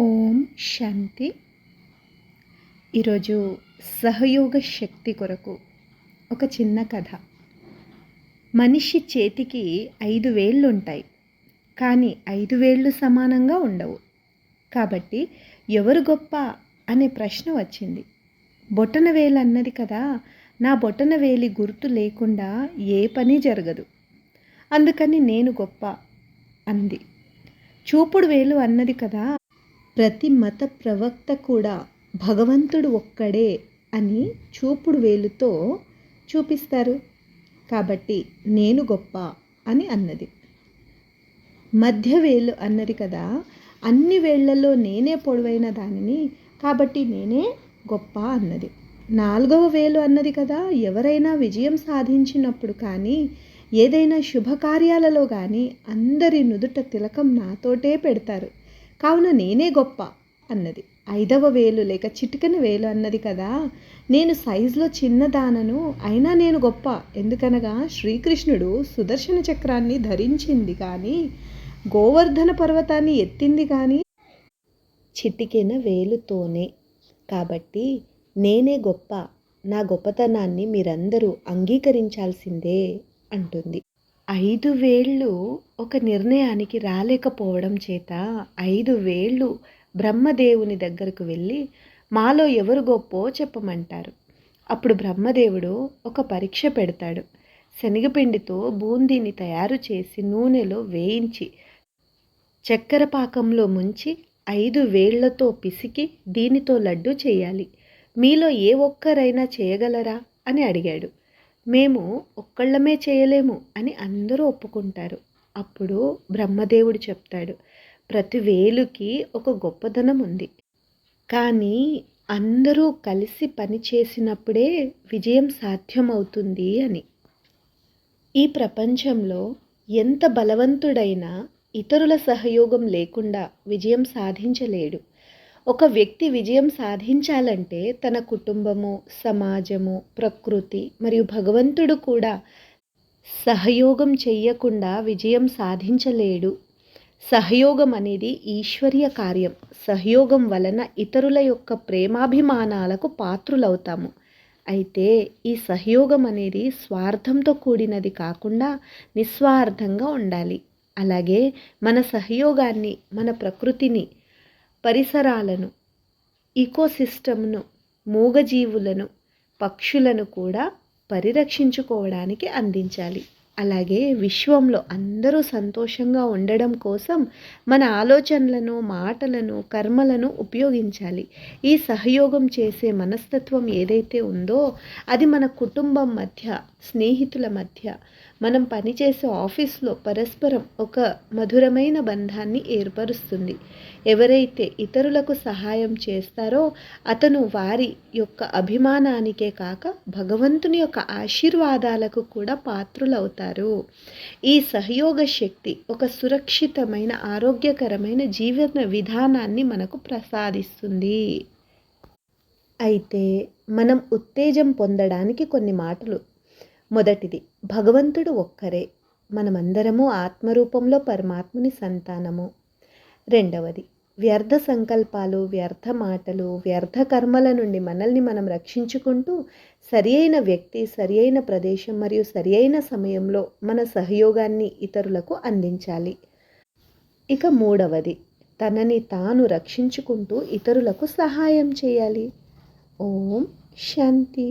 ఓం శాంతి. ఈరోజు సహయోగ శక్తి కొరకు ఒక చిన్న కథ. మనిషి చేతికి ఐదు వేళ్ళు ఉంటాయి కానీ ఐదు వేళ్ళు సమానంగా ఉండవు. కాబట్టి ఎవరు గొప్ప అనే ప్రశ్న వచ్చింది. బొటన వేలు అన్నది కదా నా బొటన వేలి గుర్తు లేకుండా ఏ పని జరగదు. అందుకని నేను గొప్ప అంది. చూపుడు వేలు అన్నది కదా ప్రతి మత ప్రవక్త కూడా భగవంతుడు ఒక్కడే అని చూపుడు వేలుతో చూపిస్తారు. కాబట్టి నేను గొప్ప అని అన్నది. మధ్య వేలు అన్నది కదా అన్ని వేళ్ళలో నేనే పొడవైన దానిని కాబట్టి నేనే గొప్ప అన్నది. నాలుగవ వేలు అన్నది కదా ఎవరైనా విజయం సాధించినప్పుడు కానీ ఏదైనా శుభకార్యాలలో కానీ అందరి నుదుట తిలకం నాతోటే పెడతారు. కావున నేనే గొప్ప అన్నది. ఐదవ వేలు లేక చిటికన వేలు అన్నది కదా. నేను సైజులో చిన్నదానను అయినా నేను గొప్ప. ఎందుకనగా శ్రీకృష్ణుడు సుదర్శన చక్రాన్ని ధరించింది కానీ గోవర్ధన పర్వతాన్ని ఎత్తింది కానీ చిటికెన వేలుతోనే. కాబట్టి నేనే గొప్ప. నా గొప్పతనాన్ని మీరందరూ అంగీకరించాల్సిందే అంటుంది. ఐదు వేళ్ళు ఒక నిర్ణయానికి రాలేకపోవడం చేత ఐదు వేళ్ళు బ్రహ్మదేవుని దగ్గరకు వెళ్ళి మాలో ఎవరు గొప్పో చెప్పమంటారు. అప్పుడు బ్రహ్మదేవుడు ఒక పరీక్ష పెడతాడు. శనగపిండితో బూందీని తయారు చేసి నూనెలో వేయించి చక్కెర పాకంలో ముంచి ఐదు వేళ్ళతో పిసికి దీనితో లడ్డు చేయాలి. మీలో ఏ ఒక్కరైనా చేయగలరా? అని అడిగాడు. మేము ఒక్కళ్ళమే చేయలేము అని అందరూ ఒప్పుకుంటారు. అప్పుడు బ్రహ్మదేవుడు చెప్తాడు ప్రతి వేలుకి ఒక గొప్పదనం ఉంది. కానీ అందరూ కలిసి పని చేసినప్పుడే విజయం సాధ్యమవుతుంది అని. ఈ ప్రపంచంలో ఎంత బలవంతుడైనా ఇతరుల సహయోగం లేకుండా విజయం సాధించలేడు. ఒక వ్యక్తి విజయం సాధించాలంటే తన కుటుంబము సమాజము ప్రకృతి మరియు భగవంతుడు కూడా సహయోగం చెయ్యకుండా విజయం సాధించలేడు. సహయోగం అనేది ఈశ్వర్య కార్యం. సహయోగం వలన ఇతరుల యొక్క ప్రేమాభిమానాలకు పాత్రులవుతాము. అయితే ఈ సహయోగం అనేది స్వార్థంతో కూడినది కాకుండా నిస్వార్థంగా ఉండాలి. అలాగే మన సహయోగాన్ని మన ప్రకృతిని పరిసరాలను ఈకోసిస్టమ్ను మూగజీవులను పక్షులను కూడా పరిరక్షించుకోవడానికి అందించాలి. అలాగే విశ్వంలో అందరూ సంతోషంగా ఉండడం కోసం మన ఆలోచనలను మాటలను కర్మలను ఉపయోగించాలి. ఈ సహయోగం చేసే మనస్తత్వం ఏదైతే ఉందో అది మన కుటుంబం మధ్య స్నేహితుల మధ్య మనం పనిచేసే ఆఫీస్లో పరస్పరం ఒక మధురమైన బంధాన్ని ఏర్పరుస్తుంది. ఎవరైతే ఇతరులకు సహాయం చేస్తారో అతను వారి యొక్క అభిమానానికే కాక భగవంతుని యొక్క ఆశీర్వాదాలకు కూడా పాత్రులవుతారు. ఈ సహయోగ శక్తి ఒక సురక్షితమైన ఆరోగ్యకరమైన జీవన విధానాన్ని మనకు ప్రసాదిస్తుంది. అయితే మనం ఉత్తేజం పొందడానికి కొన్ని మాటలు మొదటిది భగవంతుడు ఒక్కరే మనమందరము ఆత్మరూపంలో పరమాత్ముని సంతానము. రెండవది వ్యర్థ సంకల్పాలు వ్యర్థ మాటలు వ్యర్థ కర్మల నుండి మనల్ని మనం రక్షించుకుంటూ సరి అయిన వ్యక్తి సరి అయిన ప్రదేశం మరియు సరి అయిన సమయంలో మన సహయోగాన్ని ఇతరులకు అందించాలి. ఇక మూడవది తనని తాను రక్షించుకుంటూ ఇతరులకు సహాయం చేయాలి. ఓం శాంతి.